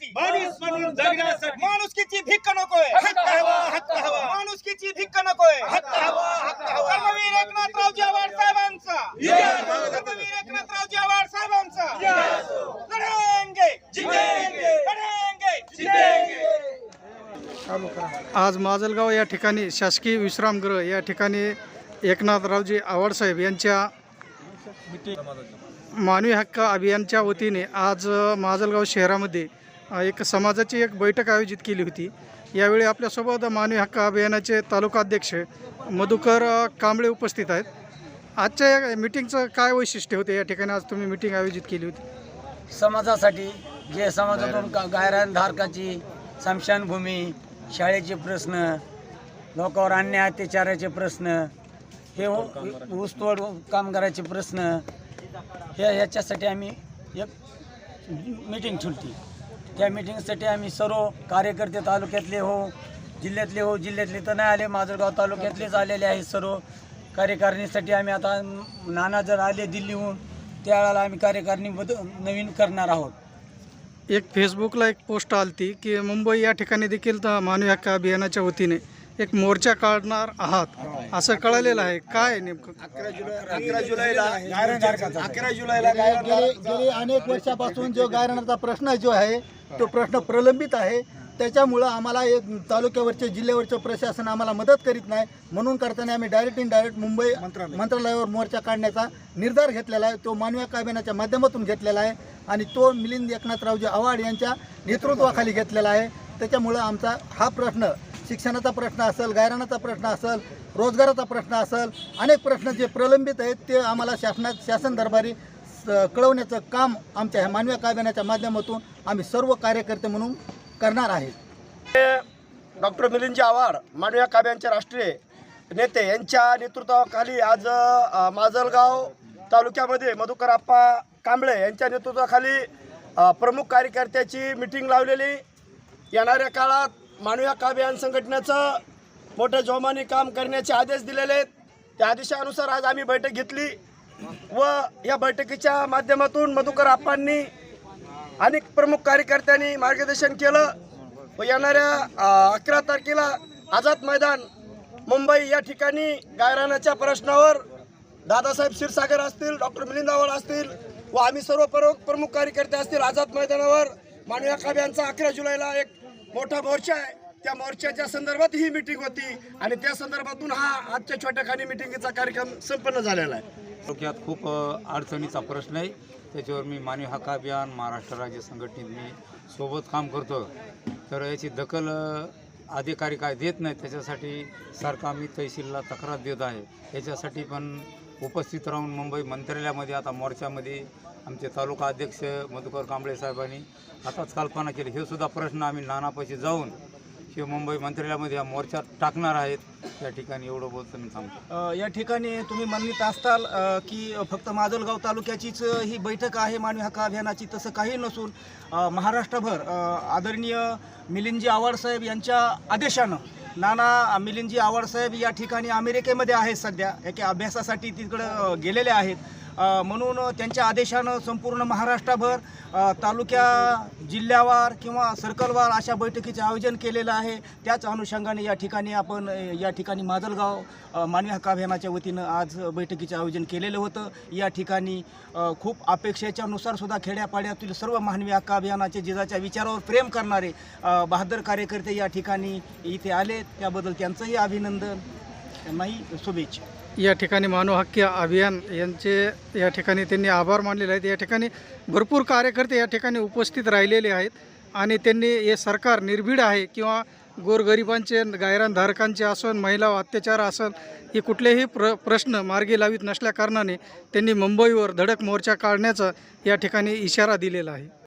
जगण्यासाठी माणूस म्हणून जगण्यासाठी. माणुसकीची भिक्क नकोय. हक्क हवा हक्क हवा. माणुसकीची भिक्क नकोय. हक्क हवा हक्क हवा. कर्मवीर एकनाथरावजी आव्हाड साहेबांचा. कर्मवीर एकनाथरावजी आव्हाड साहेबांचा. लढेंगे जिंकेंगे. लढेंगे जिंकेंगे. आज माजलगाव या ठिकाणी शासकीय विश्रामगृह या ठिकाणी एकनाथरावजी आवाडसाहेब यांच्या मानवी हक्क अभियानच्या वतीने आज माजलगाव शहरामध्ये एक समाजाची एक बैठक आयोजित केली होती. यावेळी आपल्यासोबत मानवी हक्क अभियानाचे तालुकाध्यक्ष मधुकर कांबळे उपस्थित आहेत. आजच्या या मिटिंगचं काय वैशिष्ट्य होते? या ठिकाणी आज तुम्ही मिटिंग आयोजित केली होती. समाजासाठी जे समाजातून गा- गायरानधारकाची स्मशानभूमी शाळेचे प्रश्न लोकांवर अन्याय अत्याचाराचे प्रश्न हे उ- ऊसतोड कामगाराचे प्रश्न हे ह्याच्यासाठी आम्ही एक मीटिंग ठेवली त्या मिटिंगसाठी आम्ही सर्व कार्यकर्ते तालुक्यातले हो जिल्ह्यातले हो जिल्ह्यातले तर नाही आले माजलगाव तालुक्यातलेच आलेले आहेत सर्व. कार्यकारिणीसाठी आम्ही आता नाना जर आले दिल्लीहून त्यावेळेला आम्ही कार्यकारिणी बद नवीन करणार आहोत. एक फेसबुकला एक पोस्ट आलती की मुंबई या ठिकाणी देखील त- मानवी हक्क अभियानाच्या वतीने एक मोर्चा काढणार आहात असं कळालेलं आहे. काय नेमकं? अकरा जुलैला अकरा जुलैला गेली गेली अनेक वर्षापासून जो गायरणाचा प्रश्न जो आहे तो प्रश्न प्रलंबित आहे. त्याच्यामुळं आम्हाला एक तालुक्यावरचे जिल्ह्यावरचे प्रशासन आम्हाला मदत करीत नाही. म्हणून करताना आम्ही डायरेक्ट इन डायरेक्ट मुंबई मंत्रालयावर मोर्चा काढण्याचा निर्धार घेतलेला आहे. तो मानवी कायद्याच्या माध्यमातून घेतलेला आहे. आणि तो मिलिंद एकनाथरावजी आव्हाड यांच्या नेतृत्वाखाली घेतलेला आहे. त्याच्यामुळं आमचा हा प्रश्न शिक्षणाचा प्रश्न असेल गायरानाचा प्रश्न असेल रोजगाराचा प्रश्न असेल अनेक प्रश्न जे प्रलंबित आहेत ते आम्हाला शासनात शासन दरबारी स- कळवण्याचं काम आमच्या ह्या मानवी काव्यानाच्या माध्यमातून आम्ही सर्व कार्यकर्ते म्हणून करणार आहेत डॉक्टर मिलिंदजी आव्हाड मानवी काव्यांचे राष्ट्रीय नेते यांच्या नेतृत्वाखाली आज माजलगाव तालुक्यामध्ये मधुकरप्पा कांबळे यांच्या नेतृत्वाखाली प्रमुख कार्यकर्त्याची मिटिंग लावलेली. येणाऱ्या काळात मानवी हक्क संघटनेचं मोठ्या जोमाने काम करण्याचे आदेश दिलेले आहेत. त्या आदेशानुसार आज आम्ही बैठक घेतली व या बैठकीच्या माध्यमातून मधुकर आप्पांनी अनेक प्रमुख कार्यकर्त्यांनी मार्गदर्शन केलं व येणाऱ्या अकरा तारखेला आझाद मैदान मुंबई या ठिकाणी गायरानाच्या प्रश्नावर दादासाहेब क्षीरसागर असतील डॉक्टर मिलिंद आव्हाड असतील व आम्ही सर्व प्रमुख प्रमुख कार्यकर्ते असतील आझाद मैदानावर. मानवी काव्यांचा अकरा जुलैला एक मोठा मोर्चा आहे. त्या मोर्चाच्या संदर्भात ही मिटिंग होती आणि त्या संदर्भातून हा आजच्या छोट्या खाणी मिटिंगचा कार्यक्रम संपन्न झालेला आहे. डोक्यात खूप अडचणीचा प्रश्न आहे. त्याच्यावर मी मानवी हक्क अभियान महाराष्ट्र राज्य संघटनेत मी सोबत काम करतो. तर याची दखल अधिकारी काय देत नाही त्याच्यासाठी सरकार मी तहसीलला तक्रार देत आहे. याच्यासाठी पण उपस्थित राहून मुंबई मंत्रालयामध्ये आता मोर्चामध्ये आमचे तालुका अध्यक्ष मधुकर कांबळे साहेबांनी आताच कल्पना केली. हे सुद्धा प्रश्न आम्ही नानापाशी जाऊन हे मुंबई मंत्रालयामध्ये हा मोर्चा टाकणार आहेत. त्या ठिकाणी एवढं बोलतो मी सांगतो या ठिकाणी तुम्ही म्हणत असताल की फक्त माजलगाव तालुक्याचीच ही बैठक आहे मानवी हक्क अभियानाची तसं काही नसून महाराष्ट्रभर आदरणीय मिलिंदजी आवाडसाहेब यांच्या आदेशानं नाना मिलिंदजी आवाडसाहेब या ठिकाणी अमेरिकेमध्ये आहेत सध्या. एका अभ्यासासाठी तिकडं गेलेले आहेत. म्हणून त्यांच्या आदेशानं संपूर्ण महाराष्ट्रभर तालुक्या जिल्ह्यावार किंवा सर्कलवार अशा बैठकीचे आयोजन केलेलं आहे. त्याच अनुषंगाने या ठिकाणी आपण या ठिकाणी माजलगाव मानवी हक्क अभियानाच्या वतीनं आज बैठकीचे आयोजन केलेलं होतं. या ठिकाणी खूप अपेक्षेच्या सुद्धा खेड्यापाड्यातील सर्व मानवी हक्क अभियानाचे जिजाच्या विचारावर प्रेम करणारे बहादर कार्यकर्ते या ठिकाणी इथे आले. त्याबद्दल त्यांचंही अभिनंदन त्यांनाही शुभेच्छा. या ठिकाणी मानव हक्क अभियान यांचे या ठिकाणी त्यांनी आभार मानलेले आहेत. या ठिकाणी भरपूर कार्यकर्ते या ठिकाणी उपस्थित राहिलेले आहेत आणि त्यांनी हे सरकार निर्भीड आहे किंवा गोरगरिबांचे गायरानधारकांचे असन महिला अत्याचार असन हे कुठलेही प्र प्रश्न मार्गी लावित नसल्याकारणाने त्यांनी मुंबईवर धडक मोर्चा काढण्याचा या ठिकाणी इशारा दिलेला आहे.